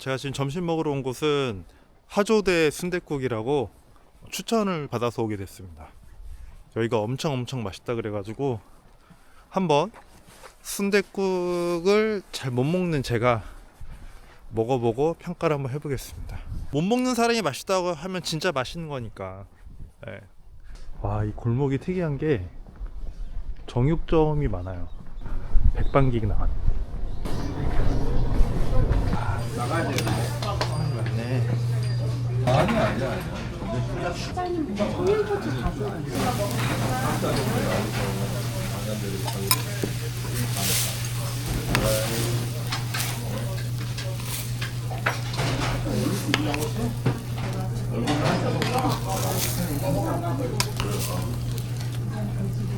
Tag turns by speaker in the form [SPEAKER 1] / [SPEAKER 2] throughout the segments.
[SPEAKER 1] 제가 지금 점심 먹으러 온 곳은 하조대 순댓국이라고 추천을 받아서 오게 됐습니다. 여기가 엄청 엄청 맛있다 그래가지고 한번 순댓국을 잘 못 먹는 제가 먹어보고 평가를 한번 해보겠습니다. 못 먹는 사람이 맛있다고 하면 진짜 맛있는 거니까. 네. 와, 이 골목이 특이한 게 정육점이 많아요. 백반기가 나왔네. 나가야 돼. 맞네.
[SPEAKER 2] 아니야 아니야 아니야.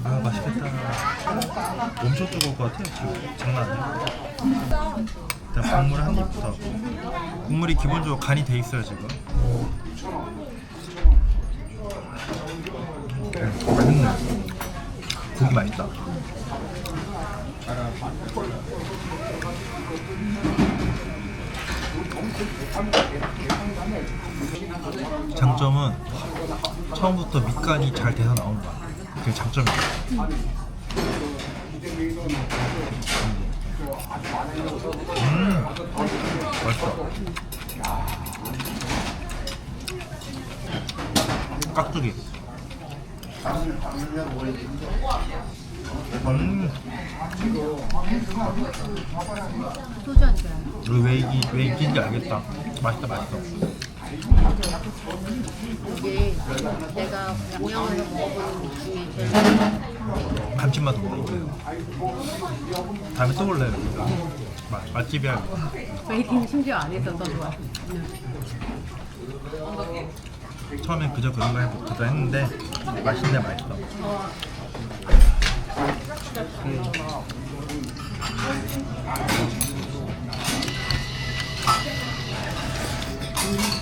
[SPEAKER 1] 아 맛있겠다. 엄청 뜨거울 것 같아. 장난 아니야. 일단 국물 한 입부터. 국물이 기본적으로 간이 돼 있어요 지금. 음, 맛있네. 고기 맛있다. 장점은 처음부터 밑간이 잘 돼서 거야. 그게 장점이야. 음, 맛있어. 깍두기. 음,
[SPEAKER 3] 소주 한 잔.
[SPEAKER 1] 왜 이긴지 알겠다. 맛있다, 맛있어.
[SPEAKER 3] 이게 내가 양양에서 먹어본 것 중에 제일
[SPEAKER 1] 감칠맛도 먹어보세요. 다음에 또 올래요. 맛 맛집이야.
[SPEAKER 3] 베이킹 심지어 안더 좋아.
[SPEAKER 1] 처음엔 그저 그런 거 해보기도 했는데 맛있네 맛있어. 음.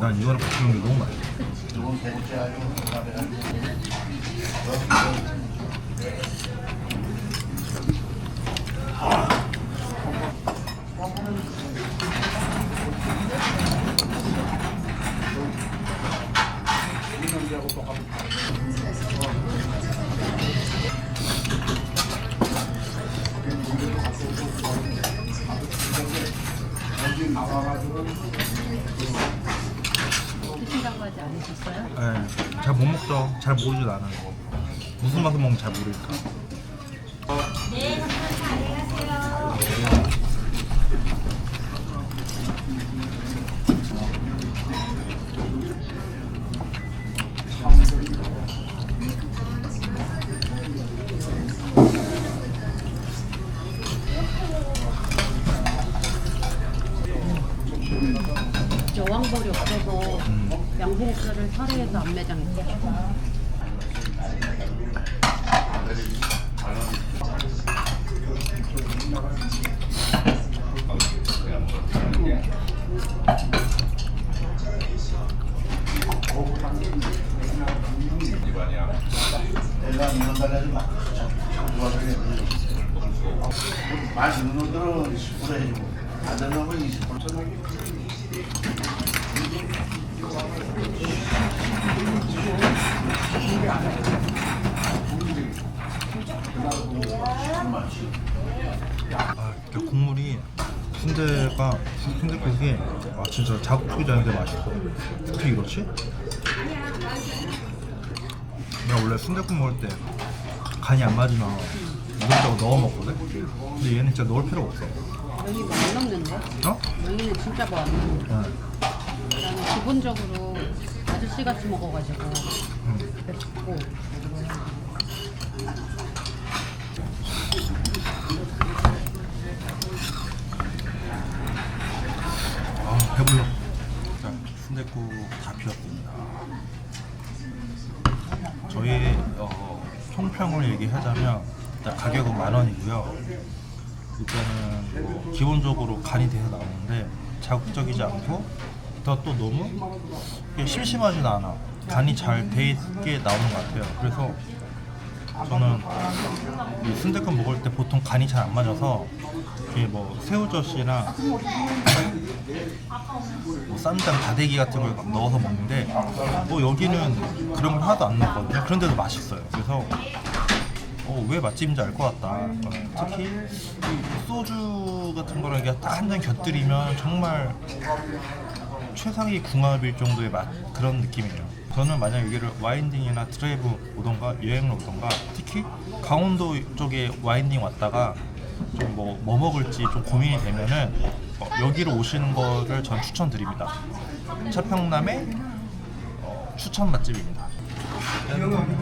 [SPEAKER 1] 난 이거랑 같이 먹는 게 너무 맛있어.
[SPEAKER 3] 드신다고 하지 않으셨어요?
[SPEAKER 1] 네, 잘 못 먹죠. 잘 모르지도 않아요. 무슨 맛을 먹는지 잘 모르니까.
[SPEAKER 3] 양봉살을 사례에서 안 매장했어.
[SPEAKER 4] 맛있는 놈들은 10% 해주고 안 되는 놈은 20%
[SPEAKER 1] 아, 이렇게 국물이 순대가 순대국이 아 진짜 않은데 맛있어. 어떻게 그렇지? 내가 원래 순대국 먹을 때 간이 안 맞으면 이것저것 넣어 먹거든. 근데 얘는 진짜 넣을 필요가 없어.
[SPEAKER 3] 면이 많이 넣는데?
[SPEAKER 1] 어?
[SPEAKER 3] 면이는 진짜 많아.
[SPEAKER 1] 응.
[SPEAKER 3] 그다음에 기본적으로 아저씨 같이 먹어가지고 맵고.
[SPEAKER 1] 아 배불러. 일단 순대국 다 비웠습니다. 저희 어, 총평을 얘기하자면 일단 가격은 만 원이고요. 일단은 뭐 기본적으로 간이 돼서 나오는데 자극적이지 않고 또, 또 너무 심심하진 않아. 간이 잘 돼 있게 나오는 것 같아요. 그래서 저는 이 순대국 먹을 때 보통 간이 잘 안 맞아서 뭐 새우젓이나 뭐 쌈장 다대기 같은 걸 막 넣어서 먹는데 뭐 여기는 그런 걸 하나도 안 넣었거든요. 그런데도 맛있어요. 그래서 어, 왜 맛집인지 알 것 같다. 어, 특히 이 소주 같은 거랑 이게 딱 한 잔 곁들이면 정말 최상위 궁합일 정도의 맛 그런 느낌이에요. 저는 만약 여기를 와인딩이나 드라이브 오던가 여행을 오던가 특히 강원도 쪽에 와인딩 왔다가 좀 뭐 뭐 먹을지 좀 고민이 되면은 어, 여기로 오시는 거를 전 추천드립니다. 차평남의 어, 추천 맛집입니다.